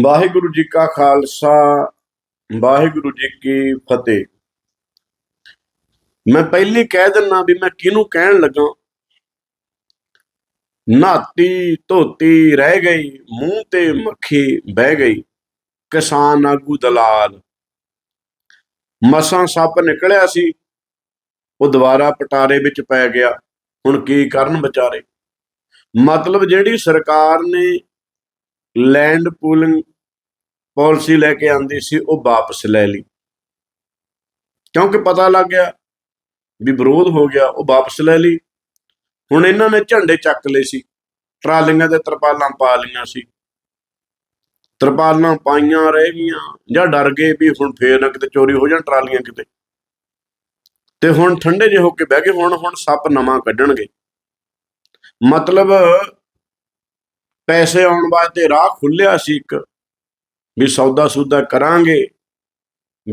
ਵਾਹਿਗੁਰੂ ਜੀ ਕਾ ਖਾਲਸਾ, ਵਾਹਿਗੁਰੂ ਜੀ ਕੀ ਫਤਿਹ। ਮੈਂ ਪਹਿਲੀ ਕਹਿ ਦਿੰਨਾ ਵੀ ਮੈਂ ਕਿਹਨੂੰ ਕਹਿਣ ਲੱਗਾ। ਨਾਤੀ ਧੋਤੀ ਰਹਿ ਗਈ, ਮੂੰਹ ਤੇ ਮੱਖੀ ਬਹਿ ਗਈ, ਕਿਸਾਨ ਆਗੂ ਦਲਾਲ। ਮਸਾਂ ਸੱਪ ਨਿਕਲਿਆ ਸੀ, ਉਹ ਦੁਬਾਰਾ ਪਟਾਰੇ ਵਿੱਚ ਪੈ ਗਿਆ। ਹੁਣ ਕੀ ਕਰਨ ਵਿਚਾਰੇ? ਮਤਲਬ ਜਿਹੜੀ ਸਰਕਾਰ ਨੇ ਲੈਂਡ ਪੂਲਿੰਗ ਪਾਲਿਸੀ ਲੈ ਕੇ ਆਂਦੀ ਸੀ, ਉਹ ਵਾਪਸ ਲੈ ਲਈ। ਕਿਉਂਕਿ ਪਤਾ ਲੱਗ ਗਿਆ ਵੀ ਵਿਰੋਧ ਹੋ ਗਿਆ, ਉਹ ਵਾਪਸ ਲੈ ਲਈ। ਹੁਣ ਇਹਨਾਂ ਨੇ ਝੰਡੇ ਚੱਕ ਲਏ ਸੀ। ਟਰਾਲੀਆਂ ਦੇ ਤਰਪਾਲਾਂ ਪਾ ਲਈਆਂ ਸੀ। ਤਰਪਾਲਾਂ ਪਾਈਆਂ ਰਹਿ ਗਈਆਂ ਜਾਂ ਡਰ ਗਏ ਵੀ ਹੁਣ ਫੇਰ ਨਾ ਕਿਤੇ ਚੋਰੀ ਹੋ ਜਾਣ ਟਰਾਲੀਆਂ ਕਿਤੇ। ਤੇ ਹੁਣ ਠੰਡੇ ਜਿਹੇ ਹੋ ਕੇ ਬਹਿ ਗਏ, ਹੁਣ ਹੁਣ ਸੱਪ ਨਵਾਂ ਕੱਢਣਗੇ। ਮਤਲਬ ਪੈਸੇ ਆਉਣ ਵਾਸਤੇ ਰਾਹ ਖੁੱਲਿਆ ਸੀ ਇੱਕ, ਵੀ ਸੌਦਾ ਸੂਦਾ ਕਰਾਂਗੇ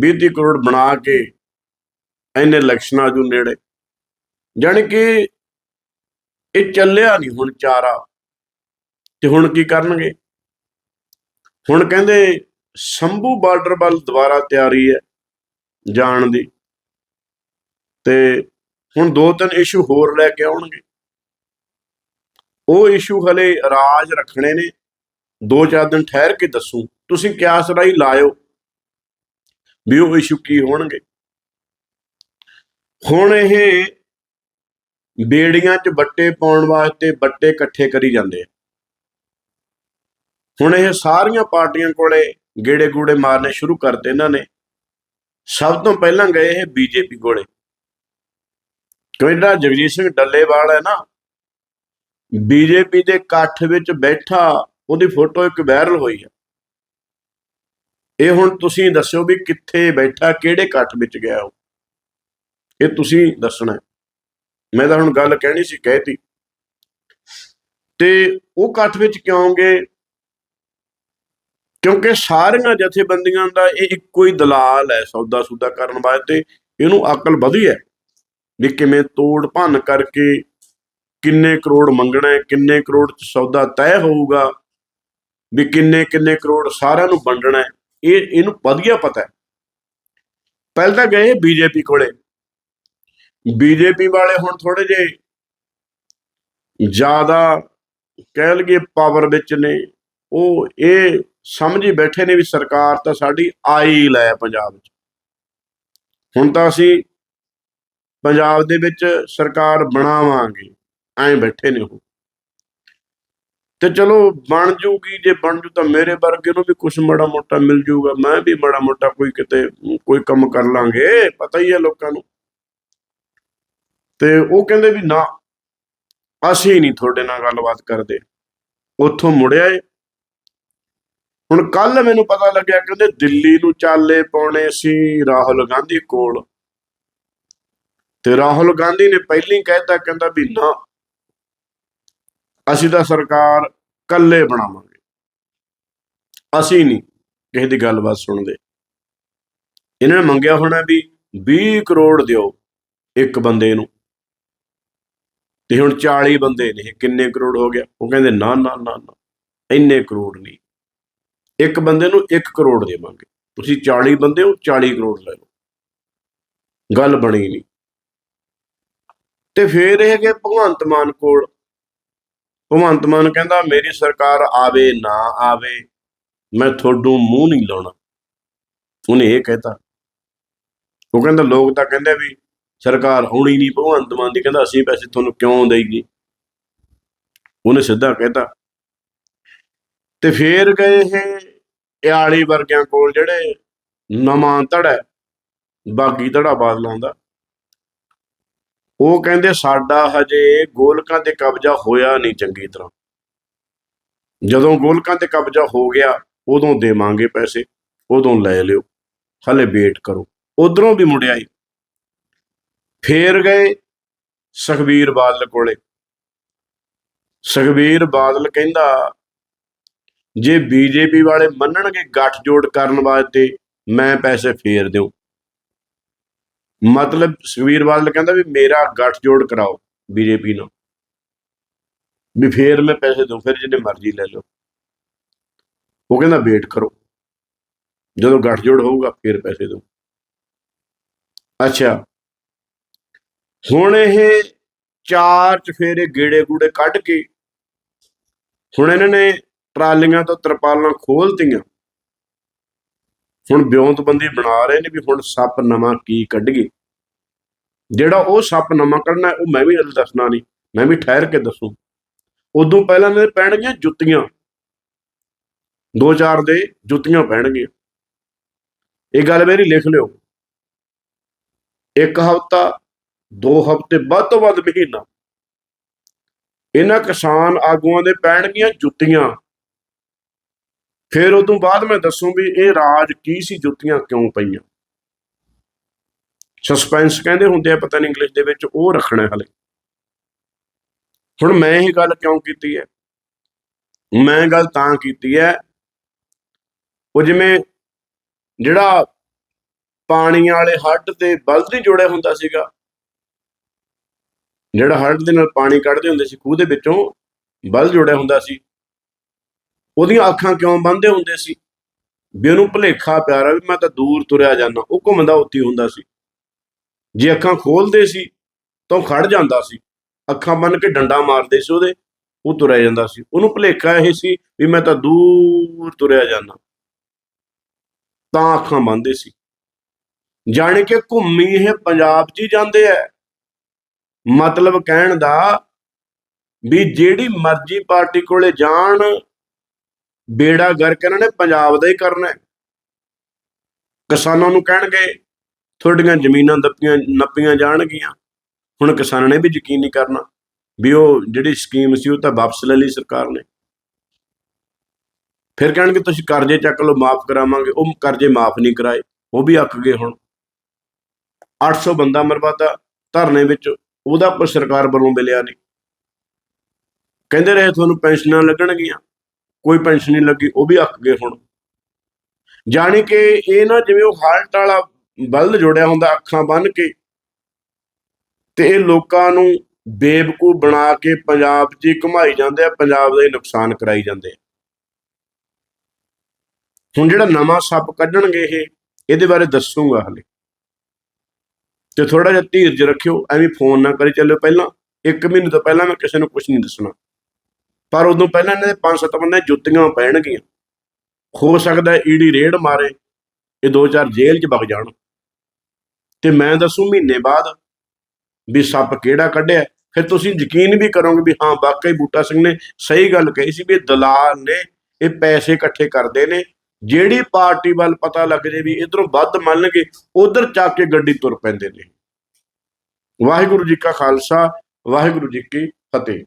20 ਕਰੋੜ ਬਣਾ ਕੇ ਐਨੇ ਇਲੈਕਸ਼ਨਾਂ ਜੂ ਨੇੜੇ। ਜਾਣੀ ਕਿ ਇਹ ਚੱਲਿਆ ਨਹੀਂ ਹੁਣ ਚਾਰਾ। ਤੇ ਹੁਣ ਕੀ ਕਰਨਗੇ? ਹੁਣ ਕਹਿੰਦੇ ਸੰਭੂ ਬਾਰਡਰ ਵੱਲ ਦੁਬਾਰਾ ਤਿਆਰੀ ਹੈ ਜਾਣ ਦੀ। ਤੇ ਹੁਣ ਦੋ ਤਿੰਨ ਇਸ਼ੂ ਹੋਰ ਲੈ ਕੇ ਆਉਣਗੇ। ਉਹ ਇਸ਼ੂ ਹਲੇ ਰਾਜ ਰੱਖਣੇ ਨੇ। ਦੋ ਚਾਰ ਦਿਨ ਠਹਿਰ ਕੇ ਦੱਸੂ। ਤੁਸੀਂ ਕਿਆਸ ਰਾਈ ਲਾਇਓ ਵੀ ਉਹ ਇਸ਼ੂ ਕੀ ਹੋਣਗੇ। ਹੁਣ ਇਹ ਬੇੜੀਆਂ 'ਚ ਬੱਟੇ ਪਾਉਣ ਵਾਸਤੇ ਬੱਟੇ ਇਕੱਠੇ ਕਰੀ ਜਾਂਦੇ ਆ। ਹੁਣ ਇਹ ਸਾਰੀਆਂ ਪਾਰਟੀਆਂ ਕੋਲੇ ਗੇੜੇ ਗੂੜੇ ਮਾਰਨੇ ਸ਼ੁਰੂ ਕਰਤੇ ਇਹਨਾਂ ਨੇ। ਸਭ ਤੋਂ ਪਹਿਲਾਂ ਗਏ ਇਹ ਬੀਜੇਪੀ ਕੋਲੇ। ਕਿਉਂ ਜਿਹੜਾ ਜਗਜੀਤ ਸਿੰਘ ਡੱਲੇਵਾਲ ਹੈ ਨਾ ਬੀਜੇਪੀ ਦੇ ਇਕੱਠ ਵਿੱਚ ਬੈਠਾ, ਉਹਦੀ ਫੋਟੋ ਇੱਕ ਵਾਇਰਲ ਹੋਈ ਹੈ। ਇਹ ਹੁਣ ਤੁਸੀਂ ਦੱਸਿਓ ਵੀ ਕਿੱਥੇ ਬੈਠਾ, ਕਿਹੜੇ ਇਕੱਠ ਵਿੱਚ ਗਿਆ ਉਹ? ਇਹ ਤੁਸੀਂ ਦੱਸਣਾ ਮੈਂ ਤਾਂ ਹੁਣ ਗੱਲ ਕਹਿਣੀ ਸੀ, ਕਹਿਤੀ। ਤੇ ਉਹ ਇਕੱਠ ਵਿੱਚ ਕਿਉਂ ਗਏ? ਕਿਉਂਕਿ ਸਾਰੀਆਂ ਜਥੇਬੰਦੀਆਂ ਦਾ ਇਹ ਇੱਕੋ ਹੀ ਦਲਾਲ ਹੈ ਸੌਦਾ ਸੂਦਾ ਕਰਨ ਵਾਸਤੇ। ਇਹਨੂੰ ਅਕਲ ਵਧੀ ਹੈ ਵੀ ਕਿਵੇਂ ਤੋੜ ਭੰਨ ਕਰਕੇ ਕਿੰਨੇ ਕਰੋੜ ਮੰਗਣਾ ਹੈ, ਕਿੰਨੇ ਕਰੋੜ ਚ ਸੌਦਾ ਤੈਅ ਹੋਊਗਾ, ਵੀ ਕਿੰਨੇ ਕਿੰਨੇ ਕਰੋੜ ਸਾਰਿਆਂ ਨੂੰ ਵੰਡਣਾ ਹੈ, ਇਹ ਇਹਨੂੰ ਵਧੀਆ ਪਤਾ ਹੈ। ਪਹਿਲਾਂ ਤਾਂ ਗਏ ਬੀਜੇਪੀ ਕੋਲੇ। ਬੀਜੇਪੀ ਵਾਲੇ ਹੁਣ ਥੋੜੇ ਜੇ ਜ਼ਿਆਦਾ ਕਹਿ ਲਈਏ ਪਾਵਰ ਵਿੱਚ ਨੇ, ਉਹ ਇਹ ਸਮਝੀ ਬੈਠੇ ਨੇ ਵੀ ਸਰਕਾਰ ਤਾਂ ਸਾਡੀ ਆਈ ਲੈ ਪੰਜਾਬ 'ਚ। ਹੁਣ ਤਾਂ ਅਸੀਂ ਪੰਜਾਬ ਦੇ ਵਿੱਚ ਸਰਕਾਰ ਬਣਾਵਾਂਗੇ। ਐਂ ਬੈਠੇ ਨੇ ਉਹ। ਤੇ ਚਲੋ ਬਣ ਜੂਗੀ, ਜੇ ਬਣ ਜੂ ਤਾਂ ਮੇਰੇ ਵਰਗੇ ਨੂੰ ਵੀ ਕੁਝ ਮਾੜਾ ਮੋਟਾ ਮਿਲ ਜੂਗਾ, ਮੈਂ ਵੀ ਮਾੜਾ ਮੋਟਾ ਕੋਈ ਕਿਤੇ ਕੋਈ ਕੰਮ ਕਰ ਲਾਂਗੇ, ਪਤਾ ਹੀ ਹੈ ਲੋਕਾਂ ਨੂੰ। ਤੇ ਉਹ ਕਹਿੰਦੇ ਵੀ ਨਾ, ਅਸੀਂ ਨਹੀਂ ਤੁਹਾਡੇ ਨਾਲ ਗੱਲਬਾਤ ਕਰਦੇ। ਉੱਥੋਂ ਮੁੜਿਆ ਏ ਹੁਣ ਕੱਲ ਮੈਨੂੰ ਪਤਾ ਲੱਗਿਆ, ਕਹਿੰਦੇ ਦਿੱਲੀ ਨੂੰ ਚਾਲੇ ਪਾਉਣੇ ਸੀ ਰਾਹੁਲ ਗਾਂਧੀ ਕੋਲ। ਤੇ ਰਾਹੁਲ ਗਾਂਧੀ ਨੇ ਪਹਿਲਾਂ ਹੀ ਕਹਿਤਾ ਕਹਿੰਦਾ ਵੀ ਨਾ ਅਸੀਂ ਤਾਂ ਸਰਕਾਰ ਕੱਲੇ ਬਣਾਵਾਂਗੇ। ਅਸੀਂ ਨਹੀਂ ਕਿਸੇ ਦੀ ਗੱਲਬਾਤ ਸੁਣਦੇ। ਇਹਨਾਂ ਨੇ ਮੰਗਿਆ ਹੋਣਾ ਵੀ 20 ਕਰੋੜ ਦਿਓ ਇੱਕ ਬੰਦੇ ਨੂੰ। ਤੇ ਹੁਣ 40 ਬੰਦੇ ਨੇ ਕਿੰਨੇ ਕਰੋੜ ਹੋ ਗਿਆ? ਉਹ ਕਹਿੰਦੇ ਨਾ ਨਾ ਨਾ ਨਾ, ਇੰਨੇ ਕਰੋੜ ਨਹੀਂ। ਇੱਕ ਬੰਦੇ ਨੂੰ 1 ਕਰੋੜ ਦੇਵਾਂਗੇ। ਤੁਸੀਂ 40 ਬੰਦੇ ਹੋ 40 ਕਰੋੜ ਲੈ ਲਓ। ਗੱਲ ਬਣੀ ਨਹੀਂ। ਤੇ ਫੇਰ ਇਹ ਕਿ ਭਗਵੰਤ ਮਾਨ ਕੋਲ ਭਗਵੰਤ ਮਾਨ ਕਹਿੰਦਾ ਮੇਰੀ ਸਰਕਾਰ ਆਵੇ ਨਾ ਆਵੇ ਮੈਂ ਤੁਹਾਨੂੰ ਮੂੰਹ ਨਹੀਂ ਲਾਉਣਾ। ਉਹਨੇ ਇਹ ਕਹਿਤਾ। ਉਹ ਕਹਿੰਦਾ ਲੋਕ ਤਾਂ ਕਹਿੰਦੇ ਵੀ ਸਰਕਾਰ ਆਉਣੀ ਨਹੀਂ ਭਗਵੰਤ ਮਾਨ ਦੀ ਕਹਿੰਦਾ ਅਸੀਂ ਪੈਸੇ ਤੁਹਾਨੂੰ ਕਿਉਂ ਦੇਈਏ? ਉਹਨੇ ਸਿੱਧਾ ਕਹਿਤਾ। ਤੇ ਫੇਰ ਗਏ ਇਹ ਆਲੀ ਵਰਗਿਆਂ ਕੋਲ ਜਿਹੜੇ ਨਵਾਂ ਧੜਾ ਹੈ, ਬਾਗੀ ਧੜਾ ਬਾਦਲਾਂ ਦਾ ਉਹ ਕਹਿੰਦੇ ਸਾਡਾ ਹਜੇ ਗੋਲਕਾਂ ਤੇ ਕਬਜ਼ਾ ਹੋਇਆ ਨਹੀਂ ਚੰਗੀ ਤਰ੍ਹਾਂ। ਜਦੋਂ ਗੋਲਕਾਂ ਤੇ ਕਬਜ਼ਾ ਹੋ ਗਿਆ, ਉਦੋਂ ਦੇਵਾਂਗੇ ਪੈਸੇ, ਉਦੋਂ ਲੈ ਲਿਓ, ਹਲੇ ਵੇਟ ਕਰੋ। ਉਧਰੋਂ ਵੀ ਮੁੜਿਆ ਈ ਫੇਰ ਗਏ ਸੁਖਬੀਰ ਬਾਦਲ ਕੋਲੇ। ਸੁਖਬੀਰ ਬਾਦਲ ਕਹਿੰਦਾ, ਜੇ ਬੀਜੇਪੀ ਵਾਲੇ ਮੰਨਣਗੇ ਗੱਠਜੋੜ ਕਰਨ ਵਾਸਤੇ, ਮੈਂ ਪੈਸੇ ਫੇਰ ਦਿਉ। ਮਤਲਬ ਸੁਖਬੀਰ ਬਾਦਲ ਕਹਿੰਦਾ ਵੀ ਮੇਰਾ ਗੱਠਜੋੜ ਕਰਾਓ ਬੀਜੇਪੀ ਨਾਲ ਵੀ ਫੇਰ ਮੈਂ ਪੈਸੇ ਦਊ, ਫਿਰ ਜਿੰਨੇ ਮਰਜ਼ੀ ਲੈ ਲਓ। ਉਹ ਕਹਿੰਦਾ ਵੇਟ ਕਰੋ। ਜਦੋਂ ਗੱਠਜੋੜ ਹੋਊਗਾ, ਫੇਰ ਪੈਸੇ ਦਊ। ਅੱਛਾ। ਹੁਣ ਇਹ ਚਾਰ ਚਫੇਰੇ ਗੇੜੇ ਗੂੜੇ ਕੱਢ ਕੇ ਹੁਣ ਇਹਨਾਂ ਨੇ ਟਰਾਲੀਆਂ ਤੋਂ ਤਰਪਾਲਾਂ ਖੋਲਤੀਆਂ। ਹੁਣ ਬਿਉਂਤਬੰਦੀ ਬਣਾ ਰਹੇ ਨੇ ਵੀ ਹੁਣ ਸੱਪ ਨਵਾਂ ਕੀ ਕੱਢੀਏ ਜਿਹੜਾ ਉਹ ਸੱਪ ਨਵਾਂ ਕੱਢਣਾ ਉਹ ਮੈਂ ਵੀ ਦੱਸਣਾ ਨਹੀਂ, ਮੈਂ ਵੀ ਠਹਿਰ ਕੇ ਦੱਸੂ। ਉਦੋਂ ਪਹਿਲਾਂ ਨੇ ਪੈਣਗੀਆਂ ਜੁੱਤੀਆਂ। ਦੋ ਚਾਰ ਦੇ ਜੁੱਤੀਆਂ ਪੈਣਗੀਆਂ। ਇਹ ਗੱਲ ਮੇਰੀ ਲਿਖ ਲਿਓ। ਇੱਕ ਹਫ਼ਤਾ, ਦੋ ਹਫ਼ਤੇ ਵੱਧ ਤੋਂ ਵੱਧ ਮਹੀਨਾ। ਇਹਨਾਂ ਕਿਸਾਨ ਆਗੂਆਂ ਦੇ ਪੈਣਗੀਆਂ ਜੁੱਤੀਆਂ। ਫਿਰ ਉਦੋਂ ਬਾਅਦ ਮੈਂ ਦੱਸੂ ਵੀ ਇਹ ਰਾਜ ਕੀ ਸੀ, ਜੁੱਤੀਆਂ ਕਿਉਂ ਪਈਆਂ? ਸਸਪੈਂਸ ਕਹਿੰਦੇ ਹੁੰਦੇ ਆ, ਪਤਾ ਨਹੀਂ ਇੰਗਲਿਸ਼ ਦੇ ਵਿੱਚ, ਉਹ ਰੱਖਣਾ ਹਲੇ। ਹੁਣ ਮੈਂ ਇਹ ਗੱਲ ਕਿਉਂ ਕੀਤੀ ਹੈ? ਮੈਂ ਗੱਲ ਤਾਂ ਕੀਤੀ ਹੈ, ਉਹ ਜਿਵੇਂ ਜਿਹੜਾ ਪਾਣੀ ਵਾਲੇ ਹੱਡ ਤੇ ਬਲਦ ਨਹੀਂ ਜੋੜਿਆ ਹੁੰਦਾ ਸੀਗਾ, ਜਿਹੜਾ ਹੱਡ ਦੇ ਨਾਲ ਪਾਣੀ ਕੱਢਦੇ ਹੁੰਦੇ ਸੀ, ਖੂਹ ਦੇ ਵਿੱਚੋਂ ਬਲਦ ਜੋੜਿਆ ਹੁੰਦਾ ਸੀ। ਉਹਦੀਆਂ ਅੱਖਾਂ ਕਿਉਂ ਬੰਦੇ ਹੁੰਦੇ ਸੀ? ਵੀ ਉਹਨੂੰ ਭੁਲੇਖਾ ਪਿਆਰਾ ਵੀ ਮੈਂ ਤਾਂ ਦੂਰ ਤੁਰਿਆ ਜਾਂਦਾ, ਉਹ ਘੁੰਮਦਾ ਉੱਤੀ ਹੁੰਦਾ ਸੀ। ਜੇ ਅੱਖਾਂ ਖੋਲਦੇ ਸੀ, ਤਾਂ ਉਹ ਖੜ ਜਾਂਦਾ ਸੀ। ਅੱਖਾਂ ਬੰਨ ਕੇ ਡੰਡਾ ਮਾਰਦੇ ਸੀ ਉਹਦੇ, ਉਹ ਤੁਰਿਆ ਜਾਂਦਾ ਸੀ। ਉਹਨੂੰ ਭੁਲੇਖਾ ਇਹ ਸੀ ਵੀ ਮੈਂ ਤਾਂ ਦੂਰ ਤੁਰਿਆ ਜਾਂਦਾ। ਤਾਂ ਅੱਖਾਂ ਬੰਨਦੇ ਸੀ। ਜਾਣੇ ਕਿ ਘੁੰਮੀ ਇਹ ਪੰਜਾਬ 'ਚ ਹੀ ਜਾਂਦੇ ਐ। ਮਤਲਬ ਕਹਿਣ ਦਾ ਵੀ ਜਿਹੜੀ ਮਰਜ਼ੀ ਪਾਰਟੀ ਕੋਲੇ ਜਾਣ ਬੇੜਾ ਗਰਕ ਇਹਨਾਂ ਨੇ ਪੰਜਾਬ ਦਾ ਹੀ ਕਰਨਾ ਕਿਸਾਨਾਂ ਨੂੰ ਕਹਿਣਗੇ, ਤੁਹਾਡੀਆਂ ਜ਼ਮੀਨਾਂ ਦੱਪੀਆਂ ਨੱਪੀਆਂ ਜਾਣਗੀਆਂ। ਹੁਣ ਕਿਸਾਨਾਂ ਨੇ ਵੀ ਯਕੀਨ ਨਹੀਂ ਕਰਨਾ ਵੀ ਉਹ ਜਿਹੜੀ ਸਕੀਮ ਸੀ ਉਹ ਤਾਂ ਵਾਪਸ ਲੈ ਲਈ ਸਰਕਾਰ ਨੇ। ਫਿਰ ਕਹਿਣਗੇ, ਤੁਸੀਂ ਕਰਜ਼ੇ ਚੱਕ ਲਓ, ਮਾਫ ਕਰਾਵਾਂਗੇ। ਉਹ ਕਰਜ਼ੇ ਮਾਫ ਨਹੀਂ ਕਰਾਏ, ਉਹ ਵੀ ਅੱਕ ਗਏ ਹੁਣ। 800 ਬੰਦਾ ਮਰਵਾਤਾ ਧਰਨੇ ਵਿੱਚ ਉਹਦਾ ਕੋਈ ਸਰਕਾਰ ਵੱਲੋਂ ਮਿਲਿਆ ਨਹੀਂ। ਕਹਿੰਦੇ ਰਹੇ, ਤੁਹਾਨੂੰ ਪੈਨਸ਼ਨਾਂ ਲੱਗਣਗੀਆਂ। ਕੋਈ ਪੈਨਸ਼ਨ ਨਹੀਂ ਲੱਗੀ, ਉਹ ਵੀ ਅੱਕ ਗਏ ਹੁਣ। ਜਾਣੀ ਕਿ ਇਹ ਨਾ ਜਿਵੇਂ ਉਹ ਹਾਲਟ ਵਾਲਾ ਬਲਦ ਜੋੜਿਆ ਹੁੰਦਾ ਅੱਖਾਂ ਬੰਨ ਕੇ, ਤੇ ਇਹ ਲੋਕਾਂ ਨੂੰ ਬੇਵਕੂਫ ਬਣਾ ਕੇ ਪੰਜਾਬ 'ਚ ਹੀ ਘੁਮਾਈ ਜਾਂਦੇ ਆ, ਪੰਜਾਬ ਦਾ ਹੀ ਨੁਕਸਾਨ ਕਰਾਈ ਜਾਂਦੇ ਆ। ਹੁਣ ਜਿਹੜਾ ਨਵਾਂ ਸੱਪ ਕੱਢਣਗੇ ਇਹ, ਇਹਦੇ ਬਾਰੇ ਦੱਸੂਗਾ ਹਲੇ। ਤੇ ਥੋੜਾ ਜਿਹਾ ਧੀਰਜ ਰੱਖਿਓ, ਐਵੇਂ ਫੋਨ ਨਾ ਕਰੀ ਚੱਲਿਓ। ਪਹਿਲਾਂ ਇੱਕ ਮਹੀਨੇ ਤੋਂ ਪਹਿਲਾਂ ਮੈਂ ਕਿਸੇ ਨੂੰ ਕੁਝ ਨਹੀਂ ਦੱਸਣਾ। ਪਰ ਉਦੋਂ ਪਹਿਲਾਂ ਇਹਨਾਂ ਦੇ ਪੰਜ ਸੱਤ ਬੰਦੇ ਜੁੱਤੀਆਂ ਪੈਣਗੀਆਂ ਹੋ ਸਕਦਾ ਈਡੀ ਰੇਡ ਮਾਰੇ, ਇਹ ਦੋ ਚਾਰ ਜੇਲ੍ਹ 'ਚ ਵਗ ਜਾਣ। ਤੇ ਮੈਂ ਦੱਸੂ ਮਹੀਨੇ ਬਾਅਦ ਵੀ ਸੱਪ ਕਿਹੜਾ ਕੱਢਿਆ। ਫਿਰ ਤੁਸੀਂ ਯਕੀਨ ਵੀ ਕਰੋਗੇ ਵੀ ਹਾਂ, ਵਾਕਈ ਬੂਟਾ ਸਿੰਘ ਨੇ ਸਹੀ ਗੱਲ ਕਹੀ ਸੀ ਵੀ ਇਹ ਦਲਾਲ ਨੇ, ਇਹ ਪੈਸੇ ਇਕੱਠੇ ਕਰਦੇ ਨੇ। ਜਿਹੜੀ ਪਾਰਟੀ ਵੱਲ ਪਤਾ ਲੱਗ ਜੇ ਵੀ ਇਧਰੋਂ ਵੱਧ ਮੰਨਣਗੇ, ਉਧਰ ਚੱਕ ਕੇ ਗੱਡੀ ਤੁਰ ਪੈਂਦੇ ਨੇ। ਵਾਹਿਗੁਰੂ ਜੀ ਕਾ ਖਾਲਸਾ, ਵਾਹਿਗੁਰੂ ਜੀ ਕੀ ਫਤਿਹ।